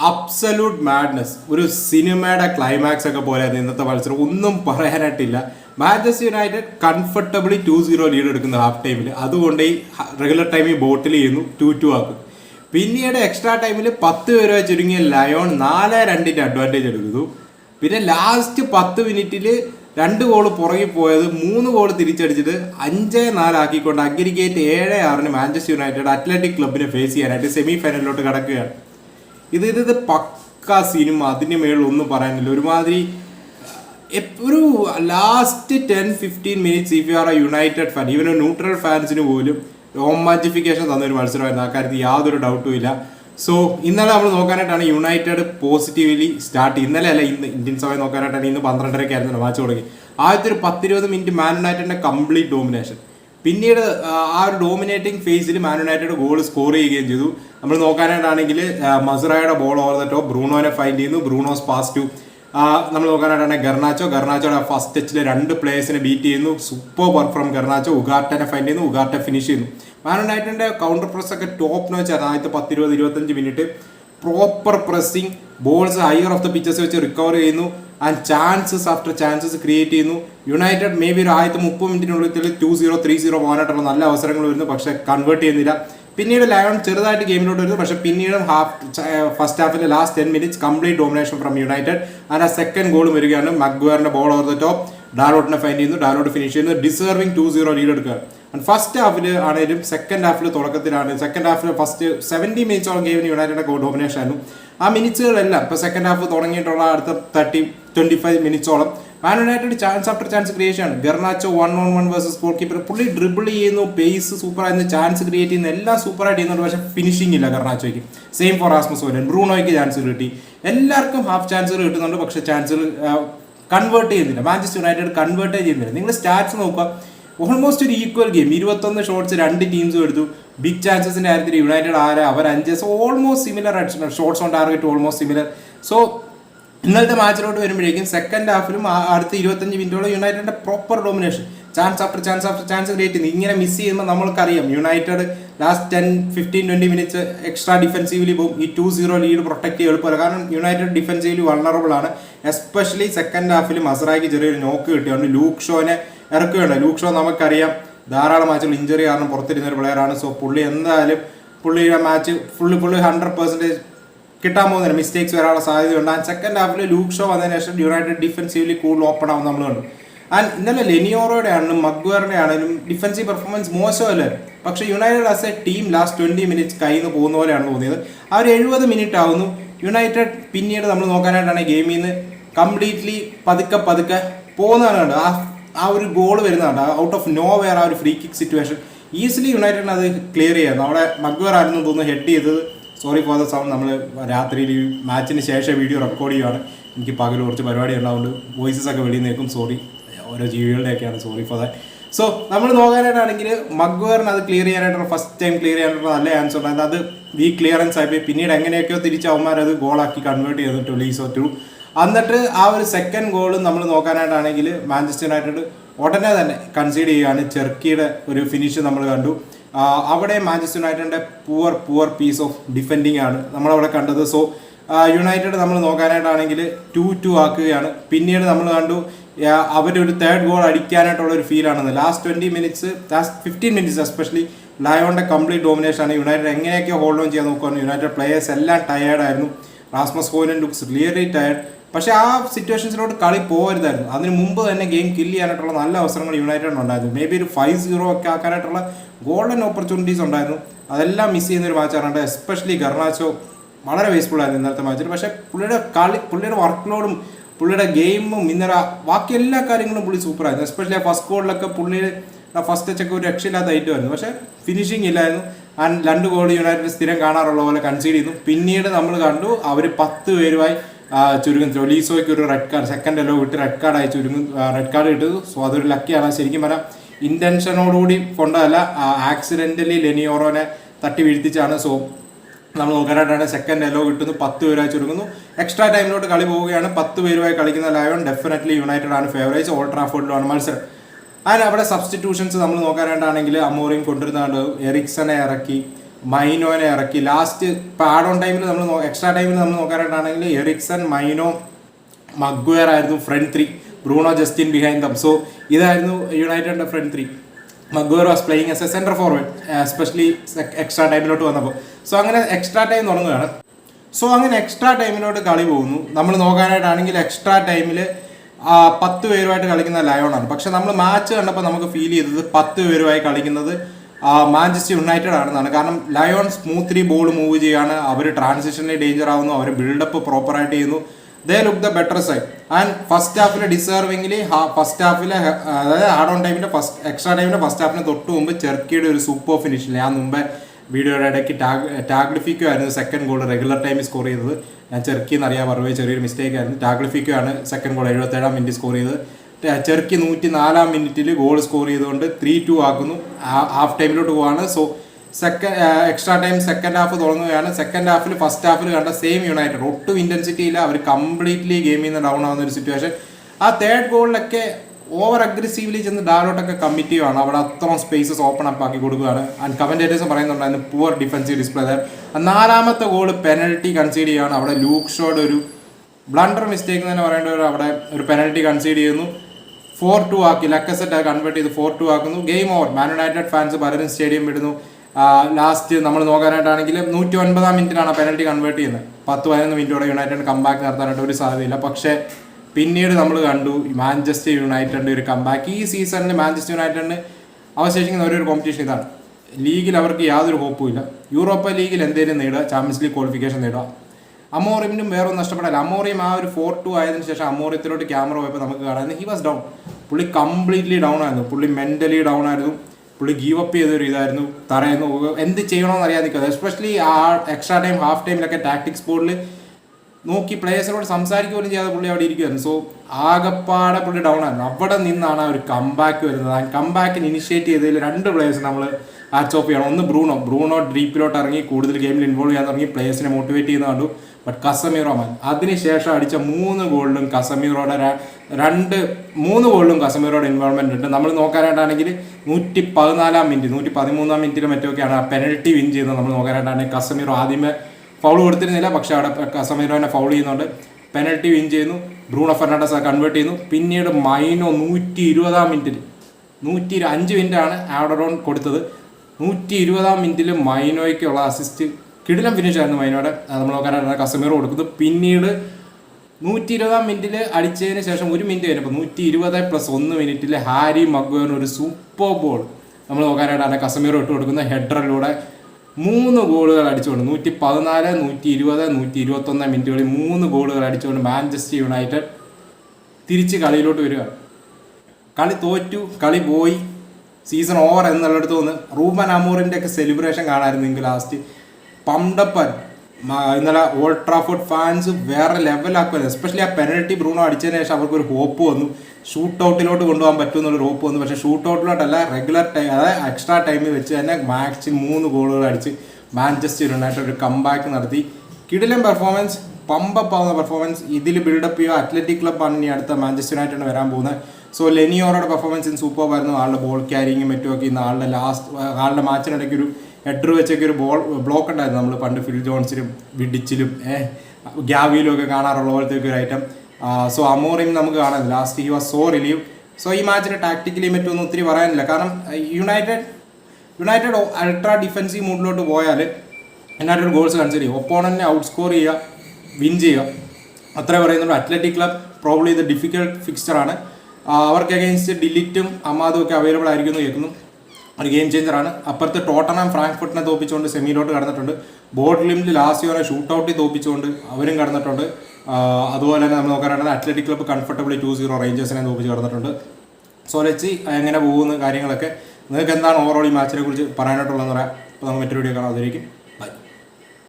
Absolute madness ഒരു സിനിമയുടെ climax ഒക്കെ പോലെ ഇന്നത്തെ മത്സരം. ഒന്നും പറയാനായിട്ടില്ല. Manchester United comfortably two zero lead എടുക്കുന്ന ഹാഫ് ടൈമിൽ അതുകൊണ്ട് ഈ റെഗുലർ ടൈമിൽ ബോട്ടിൽ ചെയ്യുന്നു. ടു ടു ആക്കും. പിന്നീട് എക്സ്ട്രാ ടൈമിൽ പത്ത് പേര് ചുരുങ്ങിയ ലയോൺ നാല് രണ്ടിന്റെ അഡ്വാന്റേജ് എടുക്കുന്നു. പിന്നെ ലാസ്റ്റ് പത്ത് മിനിറ്റിൽ രണ്ട് ഗോൾ പുറകിൽ പോയത് മൂന്ന് ഗോൾ തിരിച്ചടിച്ചിട്ട് അഞ്ച് നാലാക്കിക്കൊണ്ട് അഗ്രിഗേറ്റ് ഏഴ് ആറിന് മാഞ്ചസ്റ്റർ യുണൈറ്റഡ് അത്ലറ്റിക് ക്ലബിനെ ഫേസ് ചെയ്യാനായിട്ട് സെമി ഫൈനലിലോട്ട് കടക്കുകയാണ്. ഇത് ഇത് ഇത് പക്ക സിനിമ അതിന് മേളിൽ ഒന്നും പറയാനില്ല. ഒരുമാതിരി ഒരു last ten fifteen minutes if you are a United fan even neutral ഫാൻസിന് പോലും റോമാഞ്ചിഫിക്കേഷൻ തന്ന ഒരു മത്സരമായിരുന്നു. ആ കാര്യത്തിൽ യാതൊരു ഡൗട്ടും ഇല്ല. സോ ഇന്നലെ നമ്മൾ നോക്കാനായിട്ടാണ് യുണൈറ്റഡ് പോസിറ്റീവ്ലി സ്റ്റാർട്ട് ഇന്നലെ അല്ല ഇന്ന് ഇന്ത്യൻ സമയം നോക്കാനായിട്ടാണ് ഇന്ന് പന്ത്രണ്ടരയ്ക്കായിരുന്നു മാച്ച് തുടങ്ങി ആദ്യത്തെ ഒരു പത്തിരുപത് മിനിറ്റ് മാൻ യുണൈറ്റഡിന്റെ കംപ്ലീറ്റ് ഡോമിനേഷൻ പിന്നീട് ആ, ഒരു ഡോമിനേറ്റിംഗ് ഫേസിൽ മാൻ യുണൈറ്റഡ് ഗോൾ സ്കോർ ചെയ്യുകയും ചെയ്തു. നമ്മൾ നോക്കാനായിട്ടാണെങ്കിൽ മസുറായുടെ ബോൾ ഓവർ ദ ടോപ്പ് ബ്രൂണോനെ ഫൈൻഡ് ചെയ്യുന്നു. ബ്രൂണോസ് പാസ് ടു നമ്മൾ നോക്കാനായിട്ടാണെങ്കിൽ ഗർണാച്ചോ. ഗർണാച്ചോയുടെ ഫസ്റ്റ് ടച്ചിൽ രണ്ട് പ്ലേയേഴ്സിനെ ബീറ്റ് ചെയ്യുന്നു. Super work from Garnacho. ഉഗാർട്ടനെ find ചെയ്യുന്നു. ഉഗാർട്ട ഫിനിഷ് ചെയ്യുന്നു. മാൻ യുണൈറ്റഡിന്റെ കൗണ്ടർ പ്രസ് ഒക്കെ ടോപ്പ് നോച്ചായിരുന്നു ആദ്യത്തെ പത്തിരുപത് ഇരുപത്തഞ്ച് minute proper pressing balls higher of the pitchers വെച്ച് റിക്കവർ ചെയ്യുന്നു. And chances after chances create ചെയ്യുന്നു. യുണൈറ്റഡ് മേ ബി ഒരു ആദ്യത്തെ മുപ്പത് മിനിറ്റിനുള്ളിൽ ടു സീറോ ത്രീ സീറോ പോകാനായിട്ടുള്ള നല്ല അവസരങ്ങൾ വരുന്നു. പക്ഷേ കൺവേർട്ട് ചെയ്യുന്നില്ല. പിന്നീട് ലയൺ ചെറുതായിട്ട് ഗെയിമിലോട്ട് വരുന്നു. പക്ഷേ പിന്നീടും half first ഹാഫിലെ last ten minutes complete domination from United and ആ സെക്കൻഡ് ഗോളും വരികയാണ്. മഗ്വറിന്റെ ബോൾ ഓവർ ദ ടോപ്പ് ഡാലോട്ടിനെ ഫൈൻ ചെയ്യുന്നു. ഡാലോട്ട് ഫിനിഷ് ചെയ്യുന്നു. ഡിസേർവിംഗ് ടു സീറോ ലീഡ് എടുക്കുക. ഫസ്റ്റ് ഹാഫിൽ ആണെങ്കിലും സെക്കൻഡ് ഹാഫിൽ തുടക്കത്തിലാണ് സെക്കൻഡ് ഹാഫിൽ ഫസ്റ്റ് സെവന്റി മിനിറ്റ്സോളം ഗെയിമിന് യുണൈറ്റഡ് ഡോമിനേഷൻ ആയിരുന്നു. ആ മിനിറ്റ്സുകളെല്ലാം ഇപ്പോൾ സെക്കൻഡ് ഹാഫ് തുടങ്ങിയിട്ടുള്ള അടുത്ത thirty twenty five മിനിറ്റ്സോളം man United chance after chance creation ആണ്. Garnacho one on one versus goalkeeper പുള്ളി ഡ്രിബിൾ ചെയ്യുന്നു പേസ് സൂപ്പർ ആയിരുന്നു ചാൻസ് ക്രിയേറ്റ് ചെയ്യുന്നു എല്ലാം സൂപ്പറായിട്ട് ചെയ്യുന്നുണ്ട് പക്ഷേ ഫിനിഷിംഗ് ഇല്ല ഗർണാച്ചോയ്ക്ക് സെയിം ഫോർ ആസ്മസ് ഓലൻ ബ്രൂണോയ്ക്ക് ചാൻസ് കിട്ടി. എല്ലാവർക്കും ഹാഫ് ചാൻസുകൾ കിട്ടുന്നുണ്ട് പക്ഷേ ചാൻസുകൾ കൺവേർട്ട് ചെയ്യുന്നില്ല. മാഞ്ചസ്റ്റർ യുണൈറ്റഡ് കൺവേർട്ടേ ചെയ്യുന്നില്ല നിങ്ങൾ സ്റ്റാറ്റ്സ് നോക്കുക. ഓൾമോസ്റ്റ് ഒരു ഈക്വൽ ഗെയിം ഇരുപത്തൊന്ന് ഷോട്ട്സ് രണ്ട് ടീംസും എടുത്തു. ബിഗ് ചാൻസസിന്റെ കാര്യത്തിൽ യുണൈറ്റഡ് ആര്? അവർ അഞ്ച്. So almost similar shots on target almost similar so ഇന്നലത്തെ മാച്ചിലോട്ട് വരുമ്പോഴേക്കും സെക്കൻഡ് ഹാഫിലും അടുത്ത ഇരുപത്തഞ്ച് മിനിറ്റോളം യുണൈറ്റഡിന്റെ proper domination chance after chance after chance create ചെയ്യുന്നു. ഇങ്ങനെ മിസ് ചെയ്യുമ്പോൾ നമ്മൾക്കറിയാം United last ten fifteen twenty minutes extra defensively പോകും. ഈ ടു സീറോ ലീഡ് പ്രൊട്ടക്ട് ചെയ്യുക എളുപ്പമല്ല കാരണം യുണൈറ്റഡ് ഡിഫൻസീവ്ലി വൾണറബിൾ ആണ്. എസ്പെഷ്യലി സെക്കൻഡ് ഹാഫിൽ മസറായിക്ക് ചെറിയൊരു നോക്ക് കിട്ടിയുണ്ട് ലൂക്ക് ഷോനെ ഇറക്കുകയുണ്ട് ലൂക്ഷോ നമുക്കറിയാം ധാരാളം മാച്ചുകൾ ഇഞ്ചറി കാരണം പുറത്തിരുന്ന ഒരു പ്ലെയറാണ് സോ പുള്ളി എന്തായാലും പുള്ളിയുടെ മാച്ച് ഫുള്ളി പുള്ളി ഹൺഡ്രഡ് പെർസെന്റേജ് കിട്ടാൻ പോകുന്നില്ല. മിസ്റ്റേക്സ് വരാനുള്ള സാധ്യതയുണ്ട്. ആൻഡ് സെക്കൻഡ് ഹാഫിൽ ലൂക്ക് ഷോ വന്നതിന് ശേഷം യുണൈറ്റഡ് ഡിഫൻസീവ്ലി കൂടുതൽ ഓപ്പൺ ആവും നമ്മൾ കണ്ടു. ആൻഡ് ഇന്നലെ ലെനിയോറോയുടെ ആണെങ്കിലും മഗ്വറിന്റെ ആണെങ്കിലും ഡിഫൻസീവ് പെർഫോമൻസ് മോശമല്ല? പക്ഷെ United as a team last twenty minutes കയ്യിൽ നിന്ന് പോകുന്ന പോലെയാണ് തോന്നിയത്. ആ ഒരു എഴുപത് മിനിറ്റ് ആവുന്നു. യുണൈറ്റഡ് പിന്നീട് നമ്മൾ നോക്കാനായിട്ടാണ് ഗെയിമിൽ നിന്ന് കംപ്ലീറ്റ്ലി പതുക്കെ പതുക്കെ പോകുന്നതാണ് കണ്ടത്. ആ ആ ഒരു ഗോൾ വരുന്നതാണ്. ഔട്ട് ഓഫ് നോ വെയർ ആ ഒരു ഫ്രീ കിക്ക് സിറ്റുവേഷൻ ഈസിലി യുണൈറ്റഡിന് അത് ക്ലിയർ ചെയ്യാം അവിടെ മഗ്വർ ആയിരുന്നു തോന്നുന്നു ഹെഡ് ചെയ്തത്. സോറി ഫോർ ദ സൗണ്ട് നമ്മൾ രാത്രിയിൽ മാച്ചിന് ശേഷം വീഡിയോ റെക്കോർഡ് ചെയ്യുവാണ്. എനിക്ക് പകൽ കുറച്ച് പരിപാടി ഉണ്ടാവുകൊണ്ട് വോയിസസ് ഒക്കെ വെളിയിൽ നിൽക്കും സോറി ഓരോ ജീവികളുടെയൊക്കെയാണ് സോറി ഫോർ ദാറ്റ് സോ നമ്മൾ നോക്കാനായിട്ടാണെങ്കിൽ മഗ്വറിന് അത് ക്ലിയർ ചെയ്യാനായിട്ടുള്ള ഫസ്റ്റ് ടൈം ക്ലിയർ ചെയ്യാനായിട്ടുള്ള നല്ല ആൻസർ ഉണ്ടായിരുന്നു അത് വീ ക്ലിയറൻസ് ആയി പിന്നീട് എങ്ങനെയൊക്കെയോ തിരിച്ച് അവന്മാർ അത് ഗോളാക്കി കൺവേർട്ട് ചെയ്തിട്ടുള്ളൂ. ഈ സോ ടു എന്നിട്ട് ആ ഒരു സെക്കൻഡ് ഗോൾ നമ്മൾ നോക്കാനായിട്ടാണെങ്കിൽ മാഞ്ചസ്റ്റർ യുണൈറ്റഡ് ഉടനെ തന്നെ കൺസീഡ് ചെയ്യുകയാണ്. ചെർക്കിയുടെ ഒരു ഫിനിഷ് നമ്മൾ കണ്ടു. അവിടെ മാഞ്ചസ്റ്റർ യുണൈറ്റഡിന്റെ poor poor piece of defending ആണ് നമ്മളവിടെ കണ്ടത്. സോ യുണൈറ്റഡ് നമ്മൾ നോക്കാനായിട്ടാണെങ്കിൽ ടു ടു ആക്കുകയാണ്. പിന്നീട് നമ്മൾ കണ്ടു അവർ ഒരു തേർഡ് ഗോൾ അടിക്കാനായിട്ടുള്ള ഒരു ഫീലാണെന്ന് last twenty minutes last fifteen minutes especially ലയോണിന്റെ complete domination ആണ്. യുണൈറ്റഡ് എങ്ങനെയൊക്കെ ഹോൾഡ് ഓൺ ചെയ്യാൻ നോക്കുകയാണ് യുണൈറ്റഡ് പ്ലേയേഴ്സ് എല്ലാം ടയേർഡ് ആയിരുന്നു. Rasmus Hojlund looks really tired പക്ഷേ ആ സിറ്റുവേഷൻസിലോട്ട് കളി പോകരുതായിരുന്നു അതിന് മുമ്പ് തന്നെ ഗെയിം കില്ല് ചെയ്യാനായിട്ടുള്ള നല്ല അവസരങ്ങൾ യുണൈറ്റഡ് ഉണ്ടായിരുന്നു. മേ ബി ഒരു ഫൈവ് സീറോ ഒക്കെ ആക്കാനായിട്ടുള്ള ഗോൾഡൻ ഓപ്പർച്യൂണിറ്റീസ് ഉണ്ടായിരുന്നു. അതെല്ലാം മിസ് ചെയ്യുന്ന ഒരു മാച്ചാണ് എസ്പെഷ്യലി ഗർണാച്ചോ വളരെ വേസ്റ്റ്ഫുൾ ആയിരുന്നു ഇന്നലത്തെ മാച്ചിൽ പക്ഷേ പുള്ളിയുടെ കളി പുള്ളിയുടെ വർക്ക് ലോഡും പുള്ളിയുടെ ഗെയിമും ഇന്നലെ ബാക്കി എല്ലാ കാര്യങ്ങളും പുള്ളി സൂപ്പറായിരുന്നു എസ്പെഷ്യലി ആ ഫസ്റ്റ് ഗോളിലൊക്കെ പുള്ളിയുടെ ഫസ്റ്റ് ടച്ചൊക്കെ ഒരു രക്ഷയില്ലാത്ത ഐറ്റമായിരുന്നു പക്ഷേ ഫിനിഷിംഗ് ഇല്ലായിരുന്നു. ആൻഡ് രണ്ട് ഗോൾ യുണൈറ്റഡ് സ്ഥിരം കാണാറുള്ള പോലെ കൺസീഡ് ചെയ്യുന്നു. പിന്നീട് നമ്മൾ കണ്ടു അവർ പത്ത് പേരുമായി ചുരുങ്ങും. ചൊലീസോയ്ക്ക് ഒരു റെഡ് കാർഡ് സെക്കൻഡ് എല്ലോ കിട്ടി റെഡ് കാർഡായി ചുരുങ്ങും. റെഡ് കാർഡ് കിട്ടും സോ അതൊരു ലക്കിയാണ് ശരിക്കും പറഞ്ഞാൽ ഇന്റൻഷനോടുകൂടി കൊണ്ടതല്ല ആക്സിഡന്റലി ലെനിയോറോനെ തട്ടി വീഴ്ത്തിച്ചാണ്. സോ നമ്മൾ നോക്കാനായിട്ടാണ് സെക്കൻഡ് എല്ലോ കിട്ടുന്നു. പത്ത് പേരായി ചുരുങ്ങുന്നു. എക്സ്ട്രാ ടൈമിലോട്ട് കളി പോവുകയാണ്. പത്ത് പേരുമായി കളിക്കുന്ന ലയോൺ ഡെഫിനറ്റ്ലി യുണൈറ്റഡ് ആണ് ഫേവറേറ്റ് ഓൾഡ് ട്രാഫോർഡിലാണ് മത്സരം. അതിന് അവിടെ സബ്സ്റ്റിറ്റ്യൂഷൻസ് നമ്മൾ നോക്കാനായിട്ടാണെങ്കിൽ അമോറിയും കൊണ്ടുവരുന്നതാണ് എറിക്സനെ ഇറക്കി. മൈനോനെ ഇറക്കി. ലാസ്റ്റ് ഇപ്പോൾ ആഡ് ഓൺ ടൈമിൽ നമ്മൾ എക്സ്ട്രാ ടൈമിൽ നമ്മൾ നോക്കാനായിട്ടാണെങ്കിൽ എറിക്സൺ മൈനോ മഗ്വയർ ആയിരുന്നു front three Bruno Justin behind them so ഇതായിരുന്നു യുണൈറ്റഡിന്റെ front three Maguire was playing as a centre forward especially extra ടൈമിലോട്ട് വന്നപ്പോൾ സോ അങ്ങനെ എക്സ്ട്രാ ടൈം തുടങ്ങുകയാണ്. സോ അങ്ങനെ എക്സ്ട്രാ ടൈമിലോട്ട് കളി പോകുന്നു. നമ്മൾ നോക്കാനായിട്ടാണെങ്കിൽ എക്സ്ട്രാ ടൈമിൽ പത്ത് പേരുമായിട്ട് കളിക്കുന്ന ലയോണാണ് പക്ഷെ നമ്മൾ മാച്ച് കണ്ടപ്പോൾ നമുക്ക് ഫീൽ ചെയ്തത് പത്ത് പേരുമായി കളിക്കുന്നത് മാഞ്ചസ്റ്റർ യുണൈറ്റഡ് ആണെന്നാണ്. കാരണം ലയോൺ സ്മൂത്ത്ലി ബോൾ മൂവ് ചെയ്യാണ്. അവർ ട്രാൻസിഷനിൽ ഡേഞ്ചർ ആവുന്നു. അവർ ബിൽഡപ്പ് പ്രോപ്പറായിട്ട് ചെയ്യുന്നു. They look the better side and first ഹാഫിൽ ഡിസേർവിംഗിൽ ഫസ്റ്റ് ഹാഫിലെ അതായത് ആഡ് ഓൺ ടൈമിന്റെ ഫസ്റ്റ് എക്സ്ട്രാ ടൈമിന്റെ ഫസ്റ്റ് ഹാഫിന് തൊട്ട് മുമ്പ് ചെർക്കിയുടെ ഒരു സൂപ്പർ ഫിനിഷിൽ ഞാൻ മുമ്പേ വീഡിയോയുടെ ഇടയ്ക്ക് ടാഗ് ടാഗ്ലിഫിക്കോ ആയിരുന്നു സെക്കൻഡ് ഗോൾ റെഗുലർ ടൈമിൽ സ്കോർ ചെയ്തത്. ഞാൻ ചെറുക്കി എന്നറിയാൻ പറഞ്ഞു ചെറിയൊരു മിസ്റ്റേക്ക് ആയിരുന്നു. ടാഗ്ലിഫിക്കോ ആണ് സെക്കൻഡ് ഗോൾ എഴുപത്തേഴാം മിനിറ്റ് സ്കോർ ചെയ്തത്. ചെറുക്കി നൂറ്റി നാലാം മിനിറ്റിൽ ഗോൾ സ്കോർ ചെയ്തുകൊണ്ട് ത്രീ ടു ആക്കുന്നു. ഹാഫ് ടൈമിലോട്ട് പോവാണ്. So second extra time second half തുടങ്ങുകയാണ്. സെക്കൻഡ് ഹാഫിൽ ഫസ്റ്റ് ഹാഫിൽ കണ്ട സെയിം യുണൈറ്റഡ് ഒട്ടും ഇന്റൻസിറ്റി ഇല്ല. അവർ കംപ്ലീറ്റ്ലി ഗെയിമിൽ നിന്ന് ഡൗൺ ആവുന്ന ഒരു സിറ്റുവേഷൻ ആ തേർഡ് ഗോളിലൊക്കെ ഓവർ അഗ്രസീവ്ലി ചെന്ന് ഡാലോട്ടൊക്കെ കമ്മിറ്റീവ് ആണ്. അവിടെ അത്രയും സ്പേസസ് ഓപ്പൺ അപ്പ് ആക്കി കൊടുക്കുകയാണ്. ആൻഡ് കമന്റേറ്റേഴ്സ് പറയുന്നുണ്ടായിരുന്നു പുവർ ഡിഫൻസീവ് ഡിസ്പ്ലേ നാലാമത്തെ ഗോൾ പെനൽറ്റി കൺസീഡ് ചെയ്യുകയാണ് അവിടെ ലൂക്ക് ഷോഡ് ഒരു ബ്ലണ്ടർ മിസ്റ്റേക്ക് തന്നെ പറയേണ്ട ഒരു അവിടെ ഒരു പെനൽറ്റി കൺസീഡ് ചെയ്യുന്നു. ഫോർ ടു ആക്കി ലക്കസെറ്റ് കൺവേർട്ട് ചെയ്ത് ഫോർ ടു ആക്കുന്നു. Game over Man United fans പലരും സ്റ്റേഡിയം വിടുന്നു. ലാസ്റ്റ് നമ്മൾ നോക്കാനായിട്ടാണെങ്കിൽ നൂറ്റി ഒൻപതാം മിനിറ്റിലാണ് പെനൽറ്റി കൺവേർട്ട് ചെയ്യുന്നത്. പത്ത് പതിനൊന്ന് മിനിറ്റോടെ യുണൈറ്റഡ് കമ്പാക്ക് നടത്താനായിട്ട് ഒരു സാധ്യതയില്ല. പക്ഷേ പിന്നീട് നമ്മൾ കണ്ടു മാഞ്ചസ്റ്റർ യുണൈറ്റഡിന്റെ ഒരു കമ്പാക്ക് ഈ സീസണിൽ മാഞ്ചസ്റ്റർ യുണൈറ്റഡിന് അവശേഷിക്കുന്ന ഒരേ കോമ്പറ്റീഷൻ ഇതാണ്. ലീഗിൽ അവർക്ക് യാതൊരു ഹോപ്പും ഇല്ല. യൂറോപ്പ ലീഗിൽ എന്തെങ്കിലും നേടുക ചാമ്പ്യൻസ് ലീഗ് ക്വാളിഫിക്കേഷൻ നേടുക. അമോറിമിനും വേറെ ഒന്നും നഷ്ടപ്പെടില്ല അമോറിയം ആ ഒരു ഫോർ ടു ആയതിനു ശേഷം അമോറിയത്തിലോട്ട് ക്യാമറ പോയപ്പോൾ നമുക്ക് കാണാൻ ഹി വാസ് ഡൗൺ പുള്ളി കംപ്ലീറ്റ്ലി ഡൗൺ ആയിരുന്നു. പുള്ളി മെന്റലി ഡൗൺ ആയിരുന്നു. പുള്ളി ഗീവ് അപ്പ് ചെയ്തൊരു ഇതായിരുന്നു. തറയുന്നു എന്ത് ചെയ്യണമെന്ന് അറിയാൻ നിൽക്കുന്നത് എസ്പെഷ്യലി ആ എക്സ്ട്രാ ടൈം ഹാഫ് ടൈമിലൊക്കെ ടാക്ടിക്സ് ബോർഡിൽ നോക്കി പ്ലേയേഴ്സിനോട് സംസാരിക്കുകയും ചെയ്യാതെ പുള്ളി അവിടെ ഇരിക്കുമായിരുന്നു സോ ആകപ്പാടെ പുള്ളി ഡൗൺ ആയിരുന്നു. അവിടെ നിന്നാണ് ആ ഒരു കംബാക്ക് വരുന്നത്. ആ കംബാക്കിന് ഇനിഷ്യേറ്റ് ചെയ്തതിൽ രണ്ട് പ്ലേയേഴ്സ് നമ്മൾ ആ ഓഫ് ചെയ്യണം ഒന്ന് ബ്രൂണോ. ബ്രൂണോ ഡ്രീപ്പിലോട്ട് ഇറങ്ങി കൂടുതൽ ഗെയിമിൽ ഇൻവോൾവ് ചെയ്യാൻ തുടങ്ങി. പ്ലേയേഴ്സിനെ മോട്ടിവേറ്റ് ചെയ്യുന്ന കണ്ടു. ബട്ട് കസമീറോ മാൻ അതിനുശേഷം അടിച്ച മൂന്ന് ഗോളിലും കസമീറോയുടെ ര- രണ്ട് മൂന്ന് ഗോളിലും കസമീറോയുടെ ഇൻവോൾവ്മെന്റ് ഉണ്ട്. നമ്മൾ നോക്കാനായിട്ടാണെങ്കിൽ നൂറ്റി പതിനാലാം മിനിറ്റ് നൂറ്റി പതിമൂന്നാം മിനിറ്റിലും മറ്റൊക്കെയാണ് ആ പെനൽറ്റി വിൻ ചെയ്യുന്നത് നമ്മൾ നോക്കാനായിട്ടാണെങ്കിൽ കസമീറോ ആദ്യമേ ഫൗൾ കൊടുത്തിരുന്നില്ല. പക്ഷെ അവിടെ കസമീറോനെ ഫൗൾ ചെയ്യുന്നുണ്ട്. പെനൽറ്റി വിൻ ചെയ്യുന്നു. ബ്രൂണോ ഫെർണാണ്ടസ് കൺവേർട്ട് ചെയ്യുന്നു. പിന്നീട് മൈനോ നൂറ്റി ഇരുപതാം മിനിറ്റിൽ നൂറ്റി അഞ്ച് മിനിറ്റാണ് ആഡറോൺ കൊടുത്തത്. നൂറ്റി ഇരുപതാം മിനിറ്റിൽ മൈനോയ്ക്കുള്ള അസിസ്റ്റ് കിടിലം ഫിനിഷ് ആയിരുന്നു മൈനോയുടെ അത് നമ്മൾ നോക്കാനാണ് കസമീർ കൊടുക്കുന്നത് പിന്നീട് നൂറ്റി ഇരുപതാം മിനിറ്റിൽ അടിച്ചതിന് ശേഷം ഒരു മിനിറ്റ് കഴിഞ്ഞപ്പോൾ നൂറ്റി ഇരുപത് പ്ലസ് ഒന്ന് മിനിറ്റിൽ ഹാരി മഗ്വേന് ഒരു സൂപ്പർ ബോൾ നമ്മൾ നോക്കാനായിട്ടാണ് കസമീർ ഇട്ട് കൊടുക്കുന്ന ഹെഡറിലൂടെ മൂന്ന് ഗോളുകൾ അടിച്ചുകൊണ്ട് നൂറ്റി പതിനാല് നൂറ്റി ഇരുപത് നൂറ്റി ഇരുപത്തൊന്ന് മിനിറ്റുകളിൽ മൂന്ന് ഗോളുകൾ അടിച്ചുകൊണ്ട് മാഞ്ചസ്റ്റർ യുണൈറ്റഡ് തിരിച്ച് കളിയിലോട്ട് വരിക. കളി തോറ്റു കളി പോയി സീസൺ ഓവർ എന്നുള്ളിടത്ത് വന്ന് റൂബൻ അമൂറിന്റെ ഒക്കെ സെലിബ്രേഷൻ കാണാമായിരുന്നു നിങ്ങൾക്ക് ലാസ്റ്റ് പണ്ടപ്പൻ ഇന്നലെ ഓൾഡ് ട്രാഫോർഡ് ഫാൻസ് വേറെ ലെവലാക്കുമായിരുന്നു എസ്പെഷ്യലി ആ പെനൽറ്റി ബ്രൂണോ അടിച്ചതിന് ശേഷം അവർക്ക് ഒരു ഹോപ്പ് വന്നു. ഷൂട്ട് ഔട്ടിലോട്ട് കൊണ്ടുപോകാൻ പറ്റും എന്നൊരു ഹോപ്പ് വന്നു. പക്ഷേ ഷൂട്ട് ഔട്ടിലോട്ടല്ല റെഗുലർ ടൈം അതായത് എക്സ്ട്രാ ടൈമിൽ വെച്ച് തന്നെ മാക്സിമം മൂന്ന് ഗോളുകൾ അടിച്ച് മാഞ്ചസ്റ്റർ യുണൈറ്റഡ് ഒരു കംബാക്ക് നടത്തി. കിടിലൻ പെർഫോമൻസ് പമ്പപ്പ് ആവുന്ന പെർഫോമൻസ് ഇതിൽ ബിൽഡപ്പ് ചെയ്യുക. അത്ലറ്റിക് ക്ലബ്ബാണ് ഇനി അടുത്ത മാഞ്ചസ്റ്റർ യുണൈറ്റഡ് വരാൻ പോകുന്നത്. സോ ലെനിയോറോടെ പെർഫോമൻസ് ഇൻ സൂപ്പർ ആയിരുന്നു. ആളുടെ ബോൾ ക്യാരിങ്ങും മറ്റുമൊക്കെ ഇന്ന് ആളുടെ ലാസ്റ്റ് ആളുടെ മാച്ചിനിടയ്ക്ക് ഒരു ഹെഡർ വെച്ചൊക്കെ ഒരു ബോൾ ബ്ലോക്ക് ഉണ്ടായിരുന്നു. നമ്മൾ പണ്ട് ഫിൽ ജോൺസിലും വിഡിച്ചിലും ഗ്യാവിയിലും ഒക്കെ കാണാറുള്ള പോലത്തെ ഒരു ഐറ്റം സോ അമോറിയും നമുക്ക് കാണാം. Last he was so relieve so ഈ മാച്ചിന് ടാക്ടിക്കലി മറ്റൊന്നും ഒത്തിരി പറയാനില്ല. കാരണം യുണൈറ്റഡ് യുണൈറ്റഡ് അൾട്രാ ഡിഫൻസീവ് മൂഡിലോട്ട് പോയാൽ യുണൈറ്റഡ് ഗോൾസ് കൺസിഡർ ചെയ്യും ഒപ്പോണന്റിനെ ഔട്ട് സ്കോർ ചെയ്യുക വിൻ ചെയ്യുക. അത്രേ പറയുന്നുള്ളൂ. അത്ലറ്റിക് ക്ലബ് പ്രോബ്ലി ഇത് ഡിഫിക്കൽട്ട് ഫിക്സ്ചറാണ് അവർക്ക് അഗേൻസ്റ്റ് ഡിലിറ്റും അമാദും ഒക്കെ അവൈലബിൾ ആയിരിക്കും എന്ന് കേൾക്കുന്നു. ഒരു ഗെയിം ചേഞ്ചറാണ് അപ്പുറത്ത് ടോട്ടനാം ഫ്രാങ്ക്ഫർട്ടിനെ തോപ്പിച്ചുകൊണ്ട് സെമിയിലോട്ട് കടന്നിട്ടുണ്ട്. ബോർഡ് ലിമിറ്റ് ലാസ്റ്റ് ഇയറെ ഷൂട്ട് ഔട്ടിൽ തോപ്പിച്ചുകൊണ്ട് അവരും കടന്നിട്ടുണ്ട്. അതുപോലെ തന്നെ നമ്മൾ നോക്കാറുണ്ട് Athletic club comfortably two zero റേഞ്ചേഴ്സിനെ തോപ്പിച്ച് കടന്നിട്ടുണ്ട്. സോ ലെച്ച് എങ്ങനെ പോകുന്ന കാര്യങ്ങളൊക്കെ. നിങ്ങൾക്ക് എന്താണ് ഓവറോൾ ഈ മാച്ചിനെ കുറിച്ച് പറയാനായിട്ടുള്ളതെന്ന് പറയാം. അപ്പോൾ നമുക്ക് മറ്റൊരു വീഡിയോ കാണാം.